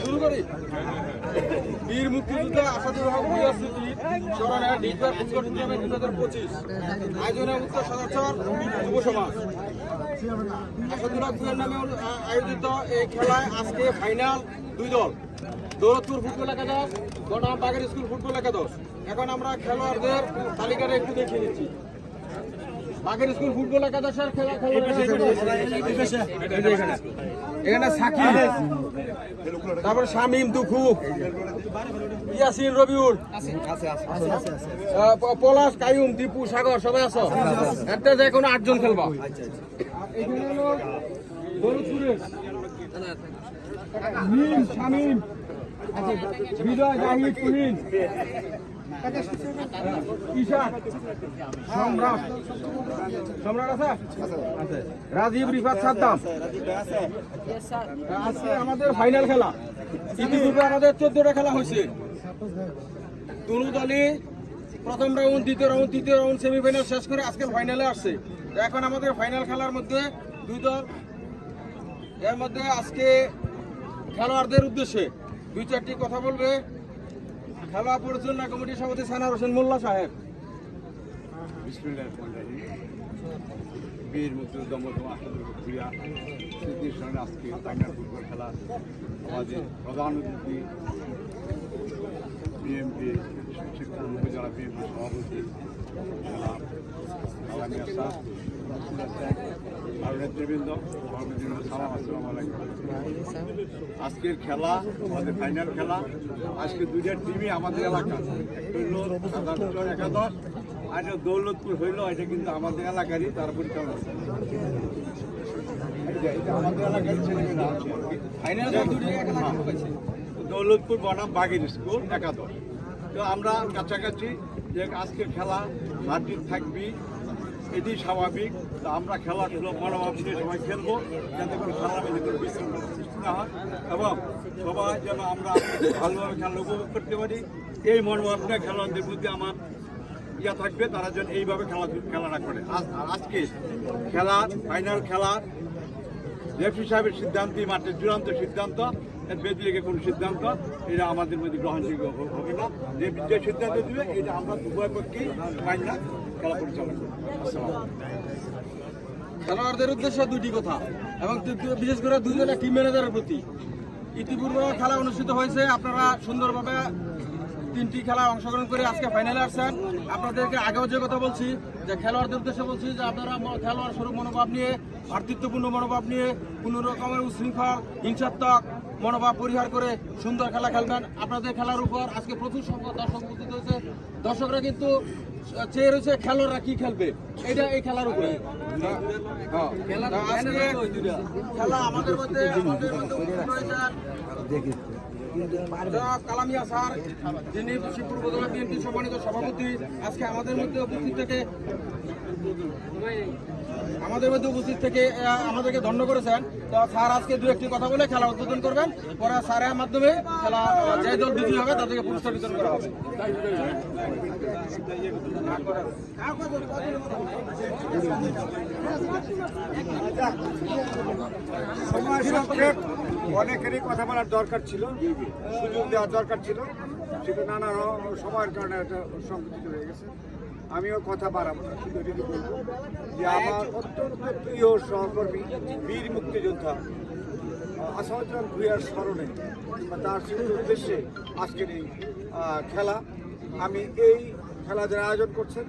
শুরু বীর মুক্তিযুদ্ধ আসাদুর হক স্মৃতি স্মরণে ডিগবার ফুটবল টুর্নামেন্ট দু হাজার পঁচিশ উত্তর সমাজ আসাদুর হক নামে আয়োজিত এই খেলায় আজকে ফাইনাল দুই দল। দৌলতপুর ফুটবল একাদশ বনাম বাগের স্কুল ফুটবল একাদশ। এখন আমরা খেলোয়াড়দের তালিকাটা একটু দেখিয়ে নিচ্ছি বাগের স্কুল ফুটবল একাদশের খেলা এখানে সাকিব তারপরে শামিম দুখু ইয়াসিন রবিউল পলাশ কায়ুম দীপু সাগর সবাই আছো? একটা যে কোনো আটজন খেলবা। এখানে হলো দৌলতপুরের বিজয় জাহিদ ঈশান। সম্রাট। রাজীব, রিফাত, সাদ্দাম। আজকে আমাদের ফাইনাল খেলা। ইতিপূর্বে আমাদের চোদ্দটা খেলা হয়েছে। দুনু দলই প্রথম রাউন্ড দ্বিতীয় রাউন্ড তৃতীয় রাউন্ড সেমিফাইনাল শেষ করে আজকে ফাইনালে আসছে। এখন আমাদের ফাইনাল খেলার মধ্যে দুই দল, এর মধ্যে আজকে খেলোয়াড়দের উদ্দেশ্যে দুই চারটি কথা বলবে। খেলা পরিচালনা কমিটির সভাপতি সানার হোসেন মোল্লা সাহেব। বীর মুক্তিযুদ্ধ ক্রিয়া স্মৃতির সঙ্গে আজকে ফাইনাল ফুটবল খেলা, আমাদের প্রধান অতিথি বিএমপি শিক্ষা উপজেলা বিএনপি সভাপতি, জনাব আলামী আসাদ আর নেতৃবৃন্দ সভাপতিবৃন্দ সালাম আসসালামু আলাইকুম। আজকের খেলা আমাদের ফাইনাল খেলা। আজকে দুইটা টিমই আমাদের এলাকা। একটা হইল সাধারণ একাদশ আর একটা দৌলতপুর হইল এটা কিন্তু আমাদের এলাকারই তার পরিচালনা। আমাদের এলাকার ছেলেমেয়েরা ফাইনাল হয়েছে। দৌলতপুর বনাম বাগের স্কুল একাদশ। তো আমরা কাছাকাছি যে আজকের খেলা হারজিত থাকবি এটি স্বাভাবিক। তো আমরা খেলাধুলো মনোভাব নিয়ে সবাই খেলব, যাতে করে খেলার মধ্যে কোনো বিশৃঙ্খলা সৃষ্টি না হয় এবং সবাই যেন আমরা ভালোভাবে খেলা উপভোগ করতে পারি। এই মনোভাবটা খেলোয়াড়দের প্রতি আমার ইয়া থাকবে, তারা যেন এইভাবে খেলা খেলাটা করে। আজকে খেলা ফাইনাল খেলা রেফি সাহেবের সিদ্ধান্তই মাঠের চূড়ান্ত সিদ্ধান্ত এর বেদিকে কোনো সিদ্ধান্ত, এটা আমাদের মধ্যে গ্রহণযোগ্য হবে না। যে যে সিদ্ধান্ত দিবে, এটা আমরা উভয় পক্ষেই পাই না, খেলা পরিচালনা করব। খেলোয়াড়দের উদ্দেশ্যে দুটি কথা, এবং বিশেষ করে দুজনের টিম ম্যানেজারের প্রতি। ইতিপূর্বে খেলা অনুষ্ঠিত হয়েছে, আপনারা সুন্দরভাবে তিনটি খেলা অংশগ্রহণ করে আজকে ফাইনালে আসছেন। আপনাদেরকে আগেও যে কথা বলছি, যে খেলোয়াড়দের উদ্দেশ্যে বলছি যে আপনারা খেলোয়াড় স্বরূপ মনোভাব নিয়ে ভ্রাতৃত্বপূর্ণ মনোভাব নিয়ে, কোনো রকমের উশৃঙ্খল হিংসাত্মক মনোভাব পরিহার করে সুন্দর খেলা খেলবেন। আপনাদের খেলার উপর আজকে প্রচুর সংখ্যক দর্শক উপস্থিত হয়েছে। দর্শকরা কিন্তু চেয়ে রয়েছে খেলোয়াড়রা কি খেলবে। এটা এই খেলার উপরে। হ্যাঁ। খেলা আমাদের মধ্যে কালামিয়া স্যার যিনি শিবপুর উপজেলা বিএনপি সম্মানিত সভাপতি আজকে আমাদের মধ্যে উপস্থিত থেকে আমাদের মধ্যে উপস্থিত থেকে আমাদেরকে ধন্য করেছেন। তো স্যার আজকে দু একটি কথা বলে খেলা উদ্বোধন করবেন। পরে স্যারের মাধ্যমে খেলা যে দল বিজয়ী হবে, তাদেরকে পুরস্কার বিতরণ করা হবে। অনেকেরই কথা বলার দরকার ছিল, সুযোগ দেওয়ার দরকার ছিল, সেটা নানা সময়ের কারণে সংকুচিত হয়ে গেছে। আমিও কথা বাড়াবো না, শুধু এটুকু বলব যে আমার অত্যন্ত প্রিয় সহকর্মী বীর মুক্তিযোদ্ধা আসাদুল্লাহ ভুইয়ার স্মরণে, বা তার উদ্দেশ্যে আজকের এই খেলা। আমি এই খেলা যারা আয়োজন করছেন,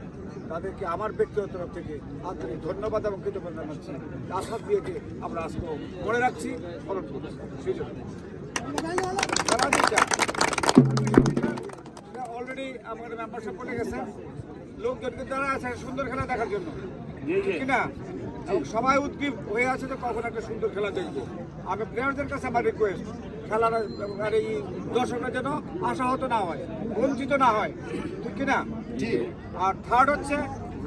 তাদেরকে আমার ব্যক্তিগত তরফ থেকে আন্তরিক ধন্যবাদ এবং কৃতজ্ঞতা জানাচ্ছি। আসাদ বিয়েকে আমরা আজকে মনে রাখছি, স্মরণ করছি। সেই জন্য। অলরেডি আমাদের মেম্বারশিপ করে গেছে। লোকজন কিন্তু দাঁড়া আছে সুন্দর খেলা দেখার জন্য। কিনা? এবং সবাই উদ্গ্রীব হয়ে আছে তো কখন একটা সুন্দর খেলা দেখব। আমি প্লেয়ারদের কাছে আমার রিকোয়েস্ট খেলাটা আর এই দর্শকরা যেন আশাহত না হয় বঞ্চিত না হয়। ঠিক কিনা? আর থার্ড হচ্ছে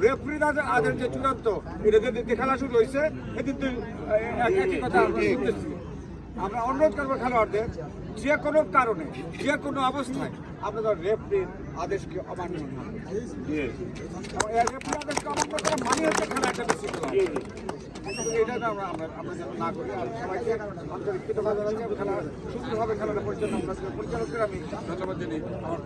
রেফারি আদের যে চূড়ান্ত এটা থেকে খেলা শুরু হয়েছে এদিন তো একই কথা আমরা শুনতেছি আমরা অনুরোধ করব খেলোয়াড়দের যে কোনো কারণে যে কোনো অবস্থায় আপনাদের রেফরির আদেশকে অমান্য না। রেফরির আদেশকে অমান্য করা মানে হচ্ছে খেলা একটা বেশি এটা আমরা আমরা যেন না করি। আর সবাইকে আন্তরিক কৃতজ্ঞতা খেলা সুন্দরভাবে খেলাটা পরিচালনা পরিচালক আমি ধন্যবাদ জানি আমার